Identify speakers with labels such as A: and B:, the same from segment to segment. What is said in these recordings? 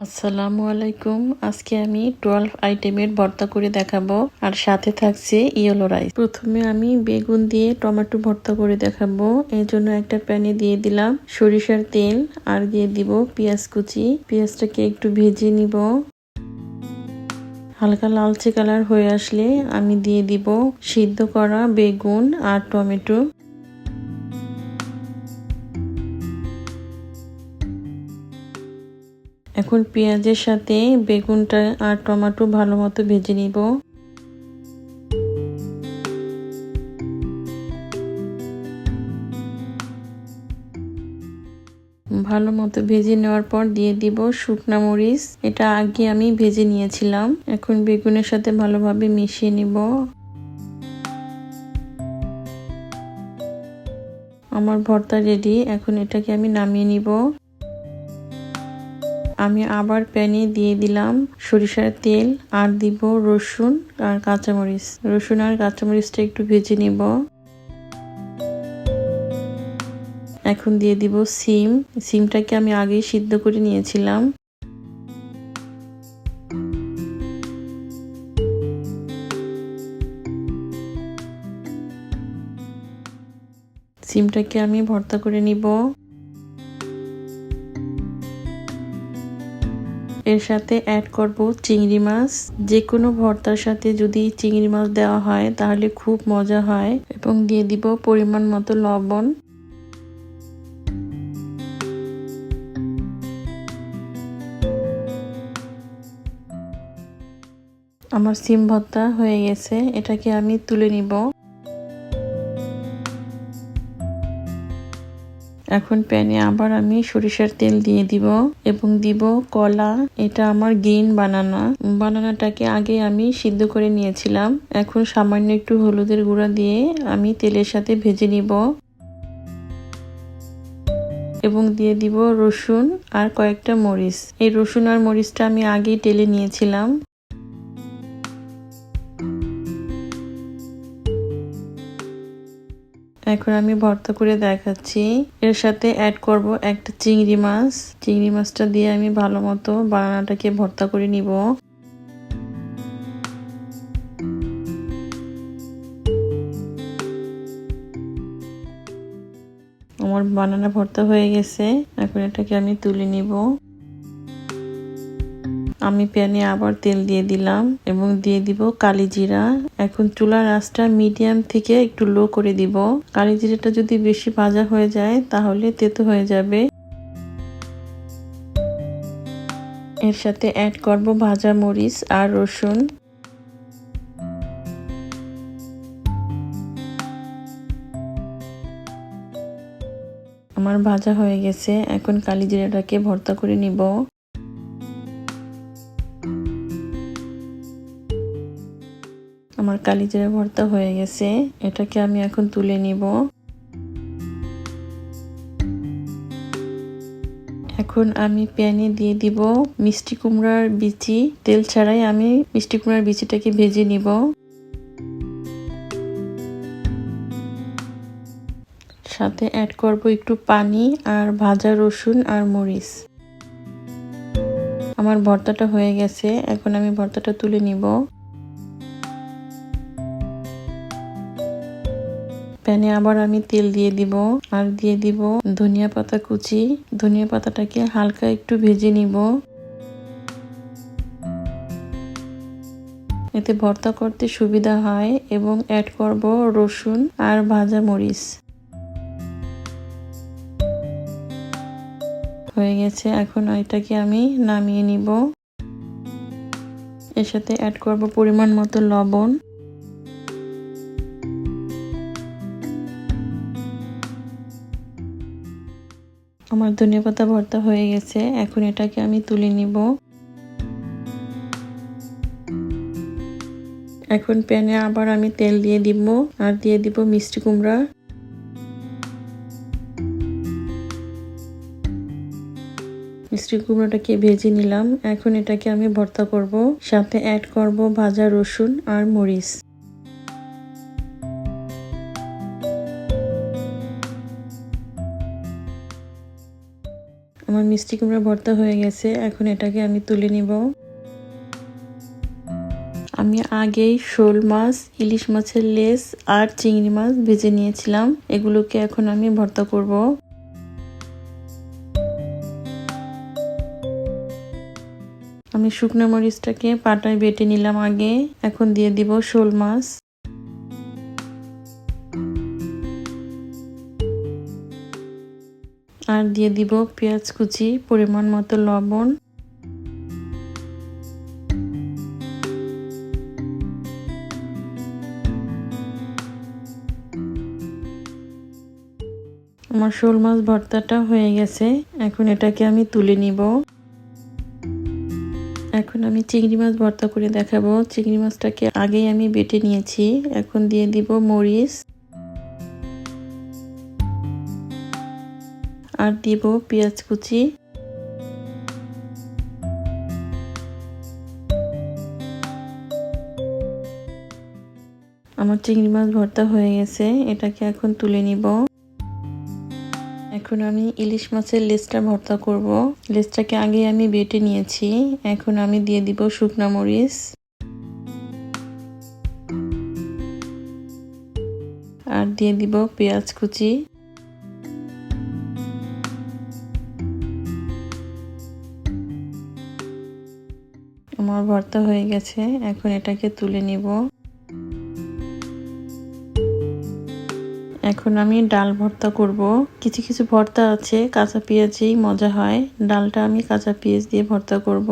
A: আসসালামু আলাইকুম। আজকে আমি টুয়েলভ আইটেমের ভর্তা করে দেখাবো। আর সাথে থাকছে ইয়েলো রাইস প্রথমে আমি বেগুন দিয়ে টমেটো ভর্তা করে দেখাবো। এই জন্য একটা প্যানে দিয়ে দিলাম সরিষার তেল আর দিয়ে দিব পেঁয়াজ কুচি। পেঁয়াজটাকে একটু ভেজে নিব। হালকা লালচে কালার হয়ে আসলে আমি দিয়ে দিব সিদ্ধ করা বেগুন আর টমেটো। এখন পেঁয়াজের সাথে বেগুনটা আর টমেটো ভালো মতো ভেজে নিব। ভালো মতো ভেজে নেওয়ার পর দিয়ে দিব শুকনা মরিচ। এটা আগে আমি ভেজে নিয়েছিলাম। এখন বেগুনের সাথে ভালোভাবে মিশিয়ে নিব। আমার ভর্তা রেডি এখন এটাকে আমি নামিয়ে নিব। আমি আবার প্যানে দিয়ে দিলাম সরিষার তেল আর দিব রসুন আর কাঁচামরিচ। রসুন আর কাঁচামরিচটা একটু ভেজে নিব। এখন দিয়ে দিব সিম। সিমটাকে আমি আগেই সিদ্ধ করে নিয়েছিলাম। সিমটাকে আমি ভর্তা করে নিব। এর সাথে অ্যাড করব চিংড়ি মাছ। যে কোনো ভর্তার সাথে যদি চিংড়ি মাছ দেওয়া হয়, তাহলে খুব মজা হয় এবং দিয়ে দিব পরিমাণ মতো লবণ। আমার সিম ভর্তা হয়ে গেছে, এটাকে আমি তুলে নিব। এখন প্যানে আবার আমি সরিষার তেল দিয়ে দিব এবং দিব কলা। এটা আমার গ্রিন বানানা। বানানাটাকে আগে আমি সিদ্ধ করে নিয়েছিলাম। এখন সামান্য একটু হলুদের গুঁড়া দিয়ে আমি তেলের সাথে ভেজে নিব। এবং দিয়ে দিব রসুন আর কয়েকটা মরিচ। এই রসুন আর মরিচটা আমি আগেই টেলে নিয়েছিলাম। এখন আমি ভর্তা করে দেখাচ্ছি। এর সাথে অ্যাড করব একটা চিংড়ি মাছ। চিংড়ি মাছটা দিয়ে আমি ভালো মতো বানানাটাকে ভর্তা করে নিব। আমার বানানা ভর্তা হয়ে গেছে। এখন এটাকে আমি তুলে নিব। আমি প্যানে আবার তেল দিয়ে দিলাম এবং দিয়ে দিব কালি জিরা। এখন চুলার আঁচটা মিডিয়াম থেকে একটু লো করে দিব। কালি জিরাটা যদি বেশি ভাজা হয়ে যায়, তাহলে তেতো হয়ে যাবে। এর সাথে অ্যাড করব ভাজা মরিচ আর রসুন। আমার ভাজা হয়ে গেছে। এখন কালি জিরাটাকে ভর্তা করে নিব। কালিজিরা ভর্তা হয়ে গেছে। এটাকে আমি এখন তুলে নিব। এখন আমি প্যানে দিয়ে দিব মিষ্টি কুমড়ার বিচি। তেল ছাড়াই আমি মিষ্টি কুমড়ার বিচিটাকে ভেজে নিব। সাথে অ্যাড করব একটু পানি আর ভাজা রসুন আর মরিচ। আমার ভর্তাটা হয়ে গেছে। এখন আমি ভর্তাটা তুলে নিব। প্যানে আবার আমি তেল দিয়ে দিব, আর দিয়ে দিব ধনিয়া পাতা কুচি। ধনিয়া পাতাটাকে হালকা একটু ভেজে নিব। এতে ভর্তা করতে সুবিধা হয় এবং অ্যাড করব রসুন আর ভাজা মরিচ। হয়ে গেছে, এখন এটাকে আমি নামিয়ে নিব। এর সাথে অ্যাড করব পরিমাণ মতো লবণ। আমার ধনিয়া পাতা ভর্তা হয়ে গেছে, এখন এটাকে আমি তুলে নিব। এখন প্যানে আবার আমি তেল দিয়ে দিব, আর দিয়ে দিব মিষ্টি কুমড়া। মিষ্টি কুমড়োটাকে ভেজে নিলাম, এখন এটাকে আমি ভর্তা করব, সাথে অ্যাড করব ভাজা রসুন আর মরিচ। আমার মিষ্টি কুমড়া ভর্তা হয়ে গেছে, এখন এটাকে আমি তুলে নিব। আমি আগেই শোল মাছ, ইলিশ মাছের লেস আর চিংড়ি মাছ ভেজে নিয়েছিলাম, এগুলোকে এখন আমি ভর্তা করব। আমি শুকনো মরিচটাকে পাটায় বেটে নিলাম আগে, এখন দিয়ে দিব শোল মাছ। আর দিয়ে দিব পেঁয়াজ কুচি, পরিমাণ মতো লবণ। আমার শোল মাছ ভর্তাটা হয়ে গেছে। এখন এটাকে আমি তুলে নিব। এখন আমি চিংড়ি মাছ ভর্তা করে দেখাবো। চিংড়ি মাছটাকে আগেই আমি বেটে নিয়েছি। এখন দিয়ে দিব মরিচ। আর দিব পেঁয়াজ কুচি। আমার চিংড়ি মাছ ভর্তা হয়ে গেছে, এটাকে এখন তুলে নিব। এখন আমি ইলিশ মাছের লেজটা ভর্তা করব। লেজটাকে আগে আমি বেটে নিয়েছি, এখন আমি দিয়ে দিব শুকনা মরিচ। আর দিয়ে দিব পেঁয়াজ কুচি। আমার ভর্তা হয়ে গেছে, এখন এটাকে তুলে নিব। এখন আমি ডাল ভর্তা করব। কিছু কিছু ভর্তা আছে, কাঁচা পেঁয়াজেই মজা হয়। ডালটা আমি কাঁচা পেঁয়াজ দিয়ে ভর্তা করব।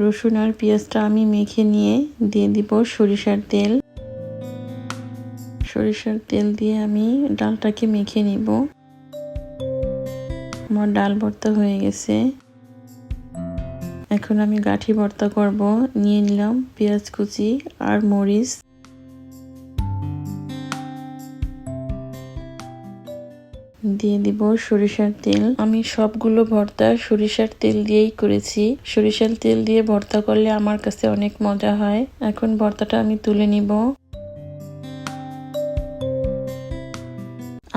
A: রসুন আর পেঁয়াজটা আমি মেখে নিয়ে দিয়ে দিব সরিষার তেল। সরিষার তেল দিয়ে আমি ডালটাকে মেখে নিব। আমার ডাল ভর্তা হয়ে গেছে। এখন আমি গাঠি ভর্তা করব। নিয়ে নিলাম পেঁয়াজ কুচি আর মরিচ। দিয়ে দিব সরিষার তেল। আমি সবগুলো ভর্তা সরিষার তেল দিয়েই করেছি। সরিষার তেল দিয়ে ভর্তা করলে আমার কাছে অনেক মজা হয়। এখন ভর্তাটা আমি তুলে নিব।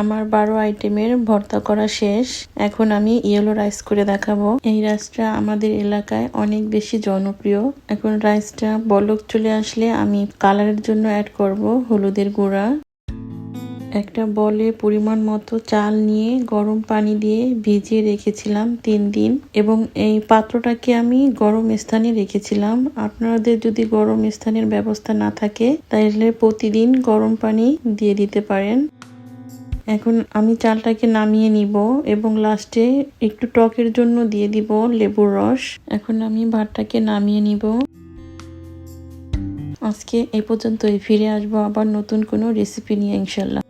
A: আমার বারো আইটেমের ভর্তা করা শেষ। এখন আমি ইয়েলো রাইস করে দেখাবো। এই রাইসটা আমাদের এলাকায় অনেক বেশি জনপ্রিয়। এখন রাইসটা বলক চলে আসলে আমি কালারের জন্য অ্যাড করব হলুদের গুঁড়া। একটা বলে পরিমাণ মতো চাল নিয়ে গরম পানি দিয়ে ভিজিয়ে রেখেছিলাম তিন দিন এবং এই পাত্রটাকে আমি গরম স্থানে রেখেছিলাম। আপনাদের যদি গরম স্থানের ব্যবস্থা না থাকে, তাহলে প্রতিদিন গরম পানি দিয়ে দিতে পারেন। এখন আমি চালটাকে নামিয়ে নিব এবং লাস্টে একটু টকের জন্য দিয়ে দিব লেবুর রস। এখন আমি ভাতটাকে নামিয়ে নিব। আজকে এই পর্যন্তই, ফিরে আসব আবার নতুন কোনো রেসিপি নিয়ে ইনশাল্লাহ।